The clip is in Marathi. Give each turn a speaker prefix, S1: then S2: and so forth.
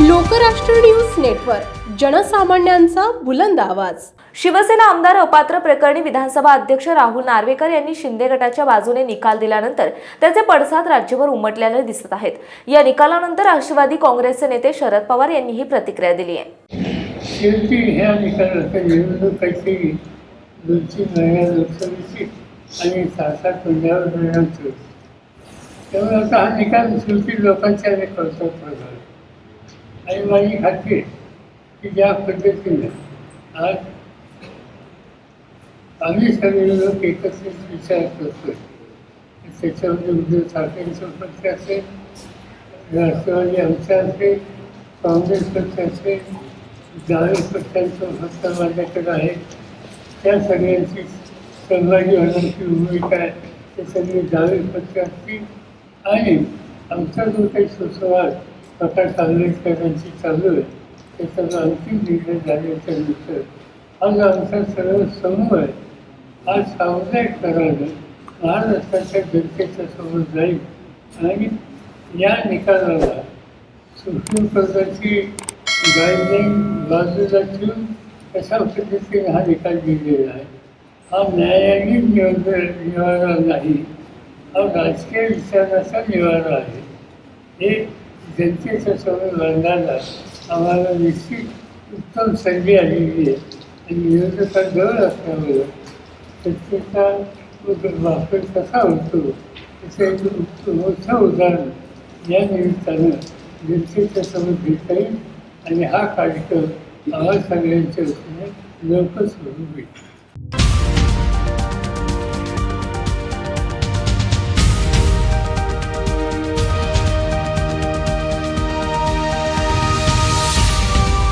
S1: लोकराष्ट्र न्यूज नेटवर्क जनसामान्यांचा बुलंद आवाज.
S2: शिवसेना आमदार अपात्र प्रकरणी विधानसभा अध्यक्ष राहुल नार्वेकर यांनी शिंदे गटाच्या बाजूने निकाल दिल्यानंतर त्याचे पडसाद राज्यभर उमटल्याने दिसत आहेत. या निकालानंतर राष्ट्रवादी काँग्रेसचे नेते शरद पवार यांनी ही प्रतिक्रिया दिली आहे.
S3: शेवटी ह्या निकालाच्या निवडणुकाची दोनशे महिन्या लोकसभेची आणि सहा सात महिन्यावर परिणाम होतो त्यामुळे आता हा निकाल शेवटी लोकांच्या आईबाई प्रकार माझी खात्री की ज्या पद्धतीने आज आम्ही सगळे लोक एकत्रित विचार करतो त्याच्यामध्ये उद्धव ठाकरेंचं पक्ष असेल राष्ट्रवादी आमचा असेल काँग्रेस पक्ष असेल डावे पक्षांचं फक्त माझ्याकडे आहे. त्या सगळ्यांची सहभागी होण्याची भूमिका आहे. ते सगळे डावे पक्ष असतील आणि आमचा जो काही सुसंवाद प्रकाश आंबेडकरांची चालू आहे. त्याचा अंतिम निर्णय झाल्याच्यानंतर आज आमचा सर्व समूह आहे. आज सामुदायिक करायला महाराष्ट्राच्या जनतेच्या समोर जाईल. आणि या निकालाला सुप्रीम कोर्टाची गाईडलाईन बाजूला ठेवून कशा पद्धतीने हा निकाल दिलेला आहे? हा न्यायालयीन निवारा निवारा नाही. हा राजकीय विचाराचा निवारा आहे. हे जनतेच्या समोर मांडायला आम्हाला निश्चित उत्तम संधी आलेली आहे. आणि विरोधकांजवळ असल्यामुळे सत्तेचा वापर कसा होतो त्याचं एक मोठं उदाहरण या निमित्तानं जनतेच्या समोर घेता येईल. आणि हा कार्यक्रम आम्हा सगळ्यांच्या वतीने लवकरच सुरू होईल